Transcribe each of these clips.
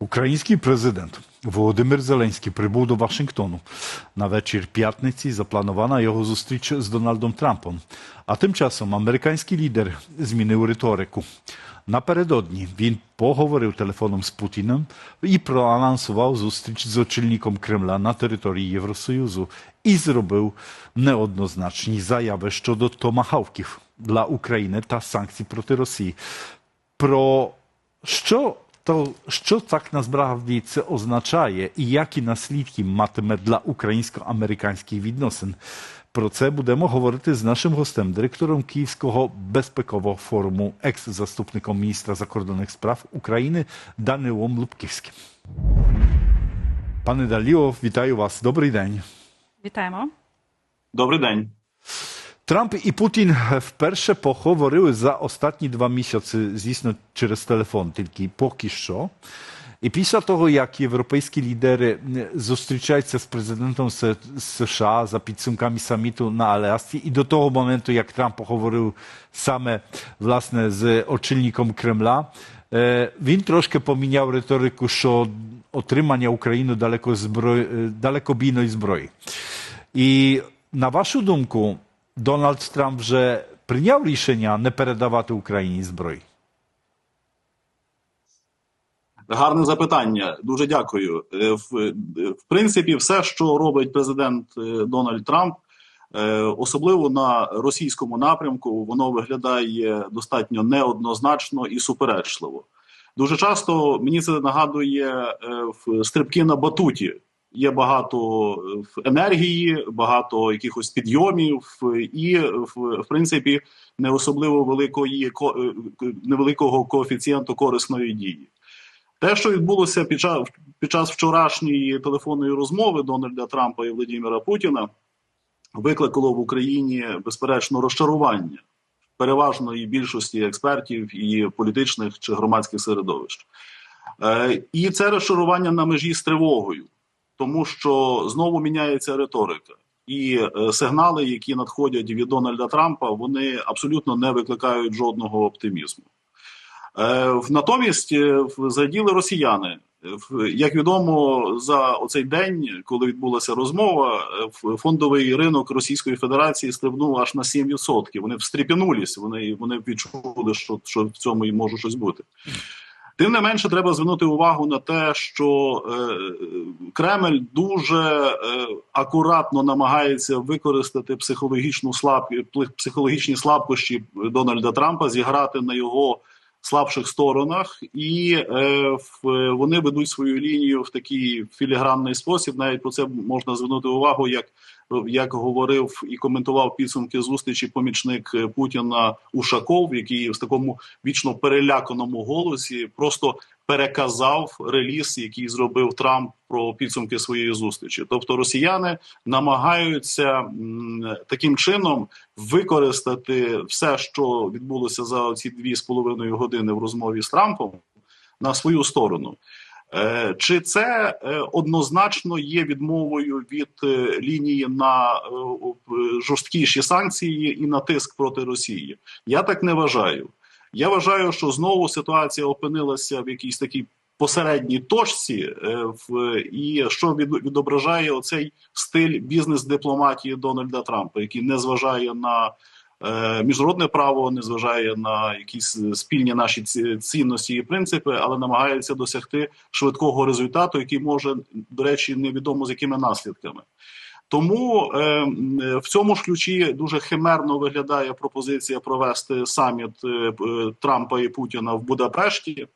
Український президент Володимир Зеленський прибув до Вашингтону. На вечір п'ятниці запланована його зустріч з Дональдом Трампом. А тим часом американський лідер змінив риторику. Напередодні він поговорив телефоном з Путіним і проанонсував зустріч з очільником Кремля на території Євросоюзу і зробив неоднозначні заяви щодо томахавків для України та санкцій проти Росії. Про що то що так насправді це означає і які наслідки матиме для українсько-американських відносин? Про це будемо говорити з нашим гостем, директором Київського безпекового форуму, екс-заступником міністра закордонних справ України Данилом Лубківським. Пане Даліо, вітаю вас. Добрий день. Вітаємо. Добрий день. Трамп і Путін вперше поговорили за останні два місяці, звісно, через телефон, тільки поки що. І після того, як європейські лідери зустрічаються з президентом С- США за підсумками саміту на Алясці, і до того моменту, як Трамп поговорив саме власне з очільником Кремля, е, він трошки поміняв риторику, що отримання України далеко зброї, е, далекобійної зброї. І на вашу думку, Дональд Трамп вже прийняв рішення не передавати Україні зброї? Гарне запитання. Дуже дякую. Е, В, в принципі, все, що робить президент е, Дональд Трамп, е, особливо на російському напрямку, воно виглядає достатньо неоднозначно і суперечливо. Дуже часто мені це нагадує стрибки на батуті. Є багато е, енергії, багато якихось підйомів, е, і в, в принципі не особливо великої ко- е, невеликого коефіцієнту корисної дії. Те, що відбулося під час, під час вчорашньої телефонної розмови Дональда Трампа і Владимира Путіна, викликало в Україні безперечно розчарування переважної більшості експертів і політичних чи громадських середовищ. Е, і це розчарування на межі з тривогою, тому що знову міняється риторика. І е, сигнали, які надходять від Дональда Трампа, вони абсолютно не викликають жодного оптимізму. Е, Натомість е, зраділи росіяни. Як відомо, за оцей день, коли відбулася розмова, фондовий ринок Російської Федерації стрибнув аж на 7%. Вони встрепенулись, вони, вони відчули, що, що в цьому і може щось бути. Тим не менше, треба звернути увагу на те, що е, Кремль дуже е, акуратно намагається використати психологічну слаб, психологічні слабкощі Дональда Трампа, зіграти на його слабших сторонах, і е, в, вони ведуть свою лінію в такий філігранний спосіб. Навіть про це можна звернути увагу, як, як говорив і коментував підсумки зустрічі помічник е, Путіна Ушаков, який в такому вічно переляканому голосі просто переказав реліз, який зробив Трамп про підсумки своєї зустрічі. Тобто росіяни намагаються таким чином використати все, що відбулося за ці дві з половиною години в розмові з Трампом, на свою сторону. Е, Чи це е, однозначно є відмовою від е, лінії на жорсткіші санкції і на тиск проти Росії? Я так не вважаю. Я вважаю, що знову ситуація опинилася в якійсь такій посередній точці, е, в і що від, відображає оцей стиль бізнес-дипломатії Дональда Трампа, який не зважає на е, міжнародне право, не зважає на якісь спільні наші ці- цінності і принципи, але намагається досягти швидкого результату, який може, до речі, невідомо з якими наслідками. Тому е, в цьому ж ключі дуже химерно виглядає пропозиція провести саміт е, е, Трампа і Путіна в Будапешті,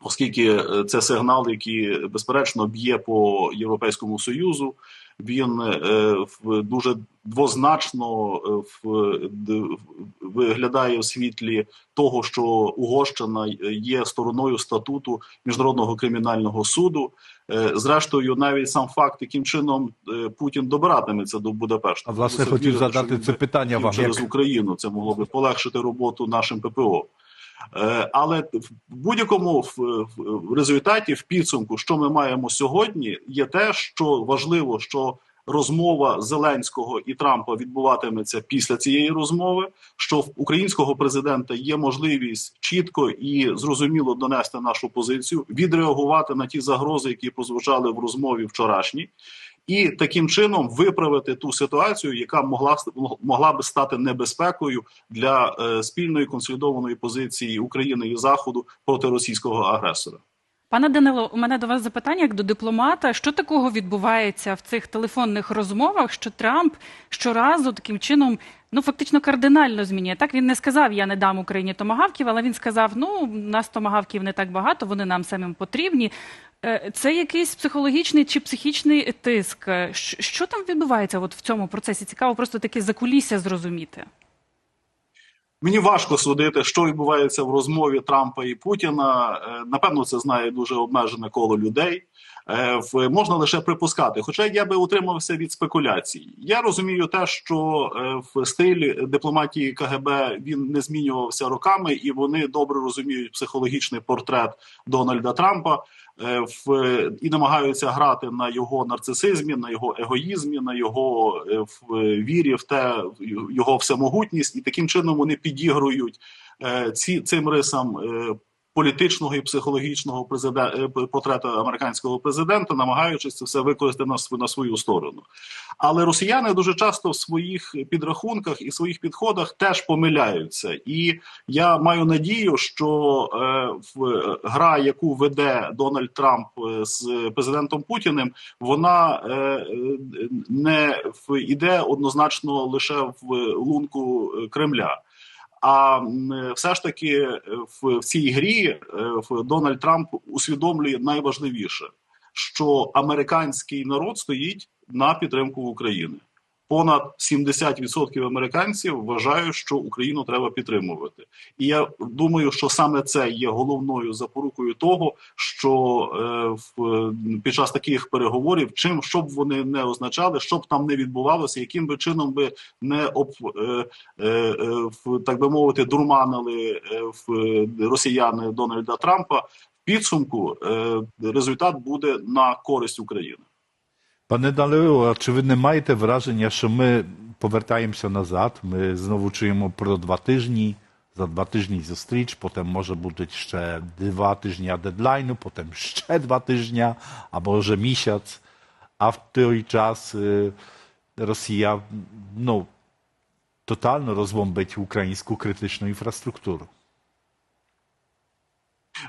оскільки е, це сигнал, який безперечно б'є по Європейському Союзу. Він е, дуже двозначно е, виглядає в світлі того, що Угорщина є стороною статуту міжнародного кримінального суду. Е, Зрештою, навіть сам факт, яким чином Путін добиратиметься до Будапешта. А власне хотів задати це питання вам. через Як... Україну. Це могло би полегшити роботу нашим ППО. Е, Але в будь-якому в, результаті, в підсумку, що ми маємо сьогодні, є те, що важливо, що розмова Зеленського і Трампа відбуватиметься після цієї розмови. Що в українського президента є можливість чітко і зрозуміло донести нашу позицію, відреагувати на ті загрози, які прозвучали в розмові вчорашній, і таким чином виправити ту ситуацію, яка могла могла би стати небезпекою для е, спільної консолідованої позиції України і Заходу проти російського агресора. Пане Данило, у мене до вас запитання як до дипломата. Що такого відбувається в цих телефонних розмовах, що Трамп щоразу таким чином ну фактично кардинально змінює? Так він не сказав, я не дам Україні томагавків, але він сказав: ну нас томагавків не так багато, вони нам самим потрібні. Е, Це якийсь психологічний чи психічний тиск. Е, Що там відбувається от в цьому процесі? Цікаво, просто таке закулісся зрозуміти. Мені важко судити, що відбувається в розмові Трампа і Путіна. Е, Напевно, це знає дуже обмежене коло людей. Е, Можна лише припускати. Хоча я би утримався від спекуляцій. Я розумію те, що е, в стилі дипломатії КГБ він не змінювався роками, і вони добре розуміють психологічний портрет Дональда Трампа. е, В і намагаються грати на його нарцисизмі, на його егоїзмі, на його в вірі в те в його всемогутність, і таким чином вони підігрують ці цим рисам. Е, Політичного і психологічного президента портрета американського президента, намагаючись це все використати на св- на свою сторону. Але росіяни дуже часто в своїх підрахунках і своїх підходах теж помиляються. І я маю надію, що е, в гра, яку веде Дональд Трамп е, з президентом Путіним, вона е, е, не в іде однозначно лише в лунку е, Кремля. А все ж таки е, в, цій грі е, в Дональд Трамп усвідомлює найважливіше, що американський народ стоїть на підтримку України. Понад 70% американців вважають, що Україну треба підтримувати, і я думаю, що саме це є головною запорукою того, що е, в під час таких переговорів, чим що б вони не означали, що б там не відбувалося, яким би чином би не об е, е, е, в так би мовити, дурманили е, в росіяни Дональда Трампа. В підсумку е, результат буде на користь України. Panie Daleu, a czy wy nie маєте wrażenia, що ми повертаємося назад, ми знову чуємо про два тижні, за два тижні зустріч, потім може бути ще два тижні дедлайну, потім ще два тижні, або może місяць, а в той час е, Росія ну, тотально розбомбить українську критичну інфраструктуру.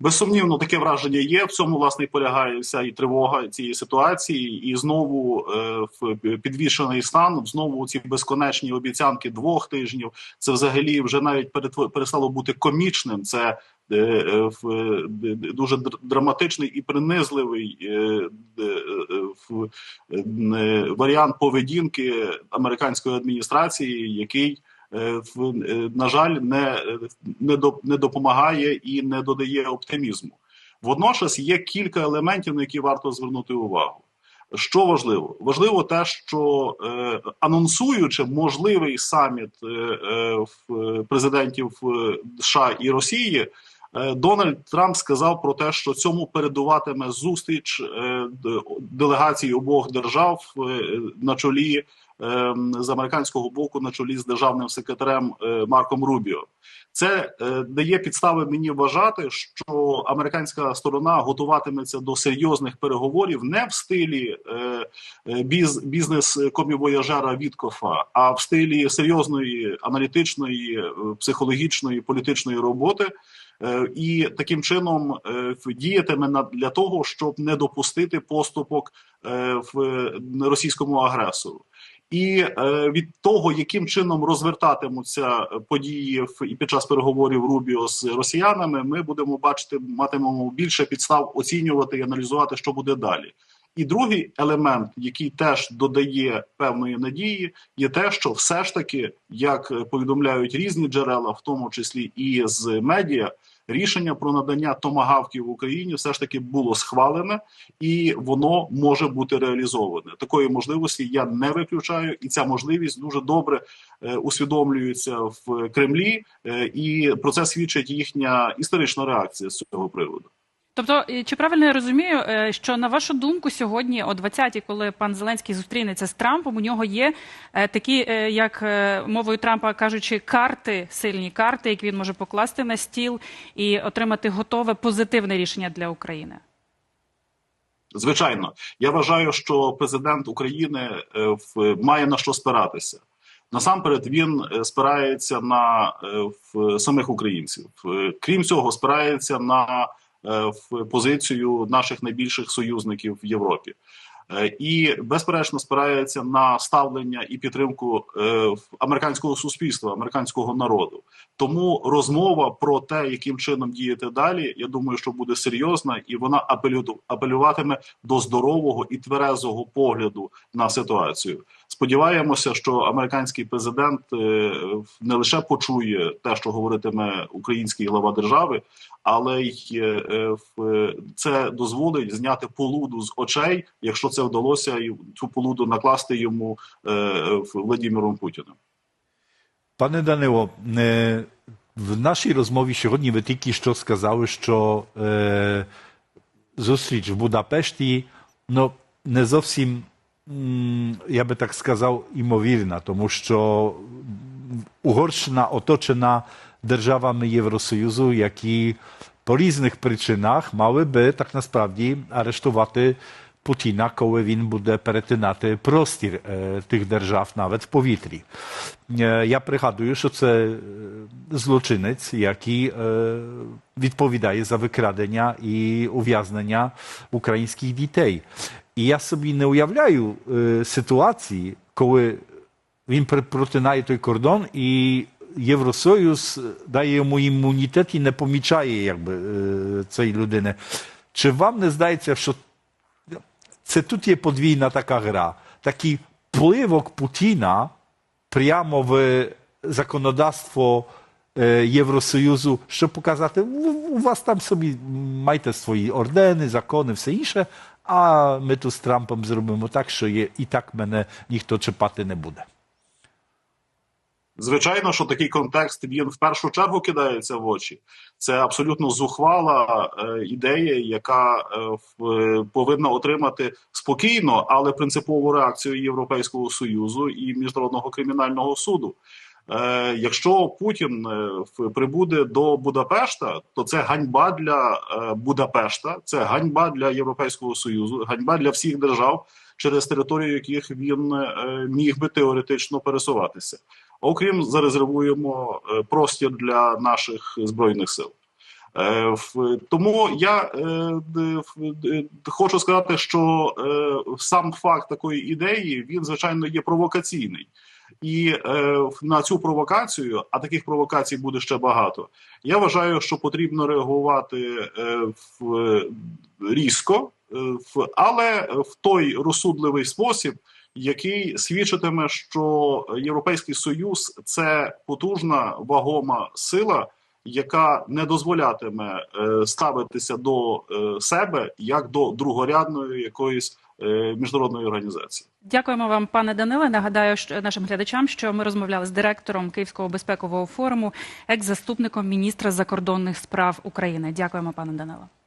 Безсумнівно, таке враження є. В цьому власне і полягає вся і тривога цієї ситуації, і знову е, в підвішений стан. Знову ці безконечні обіцянки двох тижнів. Це взагалі вже навіть перестало бути комічним. Це е, е, дуже др- драматичний і принизливий е, е, е, е, варіант поведінки американської адміністрації, який на жаль, не, е, не, до, не допомагає і не додає оптимізму. Водночас є кілька елементів, на які варто звернути увагу. Що важливо? Важливо те, що е, анонсуючи можливий саміт е, е, президентів е, США і Росії, е, Дональд Трамп сказав про те, що цьому передуватиме зустріч е, делегацій обох держав е, на чолі е, з американського боку, на чолі з державним секретарем е, Марком Рубіо. Це е, дає підстави мені вважати, що американська сторона готуватиметься до серйозних переговорів не в стилі е, біз, бізнес комівояжера Віткофа, а в стилі серйозної аналітичної, психологічної, політичної роботи. І таким чином діятиме для того, щоб не допустити поступок в російському агресору. І е, від того, яким чином розвертатимуться події в і під час переговорів Рубіо з росіянами, ми будемо бачити, матимемо більше підстав оцінювати і аналізувати, що буде далі. І другий елемент, який теж додає певної надії, є те, що все ж таки, як повідомляють різні джерела, в тому числі і з медіа, рішення про надання томагавків в Україні все ж таки було схвалене, і воно може бути реалізоване. Такої можливості я не виключаю, і ця можливість дуже добре е, усвідомлюється в Кремлі, е, і про це свідчить їхня історична реакція з цього приводу. Тобто, чи правильно я розумію, е, що на вашу думку сьогодні, о 20-й, коли пан Зеленський зустрінеться з Трампом, у нього є е, такі, е, як е, мовою Трампа кажучи, карти, сильні карти, які він може покласти на стіл і отримати готове позитивне рішення для України? Звичайно, я вважаю, що президент України е, має на що спиратися. Насамперед, він е, спирається на е, в самих українців. Е, Крім цього, спирається на е, в позицію наших найбільших союзників в Європі. Е, І безперечно спирається на ставлення і підтримку е, американського суспільства, американського народу. Тому розмова про те, яким чином діяти далі, я думаю, що буде серйозна, і вона апелю- апелюватиме до здорового і тверезого погляду на ситуацію. Сподіваємося, що американський президент е, не лише почує те, що говоритиме український глава держави, але й е, е, це дозволить зняти полуду з очей, якщо це вдалося, і цю полуду накласти йому Владимиром Путіним. Пане Данило, в нашій розмові сьогодні ви тільки що сказали, що зустріч в Будапешті ну, не зовсім, я би так сказав, імовірна, тому що Угорщина оточена державами Євросоюзу, які по різних причинах мали би так насправді арештувати Путіна, коли він буде перетинати простір е, тих держав навіть в повітрі. Е, Я пригадую, що це е, злочинець, який відповідає за викрадення і ув'язнення українських дітей. І я собі не уявляю е, ситуації, коли він протинає той кордон і Євросоюз дає йому імунітет і не помічає якби, е, цієї людини. Чи вам не здається, що це тут є подвійна така гра? Такий впливок Путіна прямо в законодавство е, Євросоюзу, щоб показати, «У- у вас там собі майте свої ордени, закони, все інше, а ми тут з Трампом зробимо так, що є, і так мене ніхто чіпати не буде. Звичайно, що такий контекст він в першу чергу кидається в очі. Це абсолютно зухвала е, ідея, яка е, повинна отримати спокійно, але принципову реакцію Європейського союзу і міжнародного кримінального суду. Е, якщо Путін е, прибуде до Будапешта, то це ганьба для е, Будапешта, це ганьба для Європейського союзу, ганьба для всіх держав, через територію яких він міг би теоретично пересуватися. Окрім зарезервуємо простір для наших збройних сил. Тому я хочу сказати, що сам факт такої ідеї він звичайно є провокаційний. І е, на цю провокацію, а таких провокацій буде ще багато. Я вважаю, що потрібно реагувати е, в, різко, е, в, але в той розсудливий спосіб, який свідчитиме, що Європейський Союз це потужна вагома сила, яка не дозволятиме е, ставитися до е, себе як до другорядної якоїсь міжнародної організації. Дякуємо вам, пане Даниле. Нагадаю що нашим глядачам, що ми розмовляли з директором Київського безпекового форуму, екс-заступником міністра закордонних справ України. Дякуємо, пане Даниле.